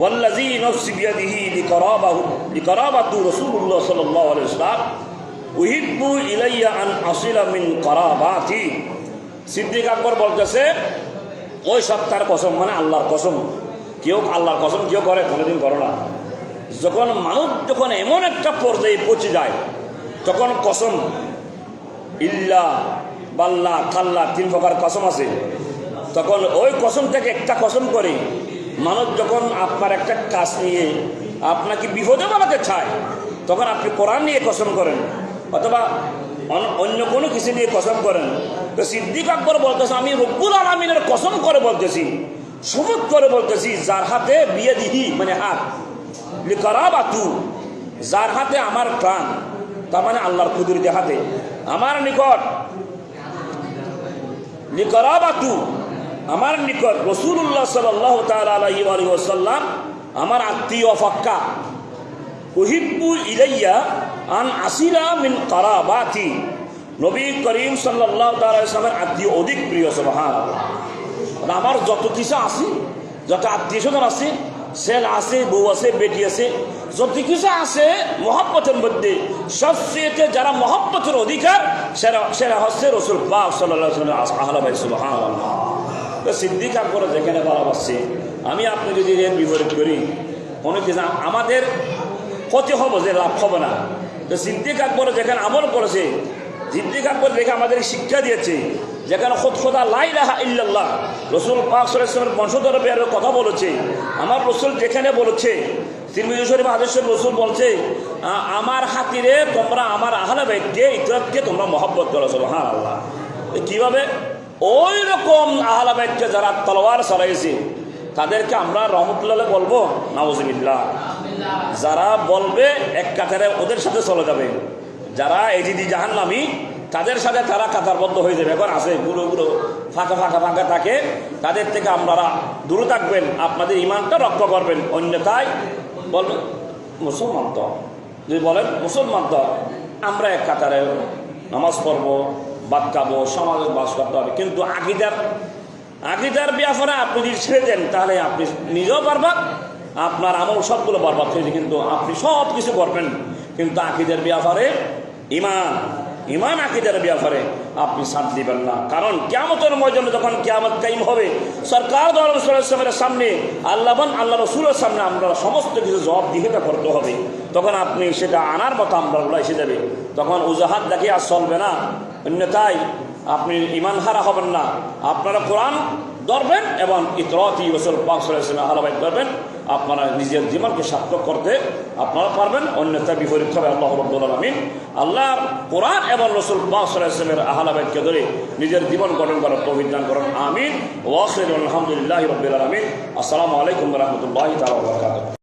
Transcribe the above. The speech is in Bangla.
والذي نفس بيده لقرابه لقرابة رسول الله صلى الله عليه وسلم أحب إلي أن أصل من قراباتي সিদ্দিক আকবর বলতেছে ওই সপ্তাহের কসম মানে আল্লাহর কসম কেউ আল্লাহর কসম কেউ করে কোনোদিন করো না যখন মানুষ যখন এমন একটা পর্যায়ে পৌঁছে যায় তখন কসম ইল্লা বাল্লা কাল্লা তিন প্রকার কসম আছে তখন ওই কসম থেকে একটা কসম করে মানুষ যখন আপনার একটা কাজ নিয়ে আপনাকে বিপদে বানাতে চায়, তখন আপনি কোরআন নিয়ে কসম করেন, অথবা অন- অন্য কোনো কিছু নিয়ে কসম করেন। তো সিদ্দিক আকবর বলতেছে, আমি রব্বুল আলমিনের কসম করে বলতেছি শপথ করে বলতেছি, যার হাতে বিয়ে দিহি মানে হাত, লিকরাবাতু, যার হাতে আমার প্রাণ, তার মানে আল্লাহর কুদুরিতে হাতে, আমার নিকট লিকরাবাতু আমার নিকট রসুল্লাহ সাল্লাহ তালি আমার আত্মীয় ফাক্কা। উহিব্বু ইলাইয়া আন আসিলা মিন কারাবাতি। নবী করিম সাল্লাহ তালামের আত্মীয় অধিক প্রিয় সবহান আমার যত কিছু আছে, যত আত্মীয় স্বজন আছে ছেলে আছে, বউ আছে, বেটি আছে, যত কিছু আছে মহব্বতের মধ্যে, সবচেয়ে যারা মহব্বতের অধিকার, সেরা সেরা হচ্ছে রসুল পাক সাল্লাহ আহলা ভাই সুবাহান তো সিদ্দিক আকবর যেখানে ভালোবাসছে আমি আপনি যদি এর বিপরীত করি কোনো কিছু আমাদের ক্ষতি হব, যে লাভ হবে না। তো সিদ্দিক আকবর যেখানে আমল করেছে সিদ্দিক আকবর দেখে আমাদের শিক্ষা দিয়েছে, যেখানে খোদ খোদা লাই রাহা ইল্লাল্লাহ, রসুল পাক সরের বংশধর বের কথা বলেছে। আমার রসুল যেখানে বলেছে, তিরমিজি শরীফ আদেশের রসুল বলছে আমার হাতিরে তোমরা আমার আহলে বাইককে ইতরাতকে তোমরা মহব্বত করো হ্যাঁ আল্লাহ কীভাবে? ওই রকম আহলাবাইককে যারা তলোয়ার সরাইছে, তাদেরকে আমরা রহমতুল্লাহ বলব, নাউজুবিল্লাহ। যারা বলবে, এক কাতারে ওদের সাথে চলে যাবে। যারা এই এজিদি জাহান নামি তাদের সাথে তারা কাতারবদ্ধ হয়ে যাবে। এখন আছে, গুলো গুলো ফাঁকা ফাঁকা ফাঁকা থাকে। তাদের থেকে আপনারা দূরে থাকবেন, আপনাদের ইমানটা রক্ষা করবেন। অন্যথায় বলবেন মুসলমান তো। যদি বলেন, মুসলমান তো। আমরা এক কাতারে নামাজ পড়ব। বাদ খাব সমাজে বাস করতে হবে। কিন্তু আকিদার আকিদার ব্যাপারে আপনি যদি ছেড়ে দেন, তাহলে আপনি নিজেও পারবেন আপনার আমল সবগুলো বরবাদ হয়েছে কিন্তু আপনি সব কিছু করবেন। কিন্তু আকিদের ব্যাপারে ইমান। ইমান আকিদের ব্যাপারে আপনি সাথ দিবেন না। কারণ কেমতের ময়দানে যখন কেমত কাইম হবে, সরকার দলের সামনে আল্লাহবান আল্লাহ রসুলের সামনে আমরা সমস্ত কিছু জবাব দিহেটা করতে হবে। তখন আপনি সেটা আনার মতো আমরা এসে যাবে। তখন উজাহাত দেখে আর চলবে না। অন্যথায় আপনি ইমান হারা হবেন না। আপনারা কোরআন ধরবেন এবং ইতরতি রসুল পাক সাল্লাহ আলাবাই করবেন, আপনারা নিজের জীবনকে সার্থক করতে আপনারা পারবেন, অন্যথা বিপরীত হবে আল্লাহ রব্বুল আলমিন। আল্লাহ কোরআন এবং রসুল পাকসালামের আহলাবাইকে ধরে নিজের জীবন গঠন করার প্রবিধান করেন, আমিন। ওয়াসির আলহামদুলিল্লাহ রবিল আলমিন। আসসালামু আলাইকুম রহমতুল্লাহ তালা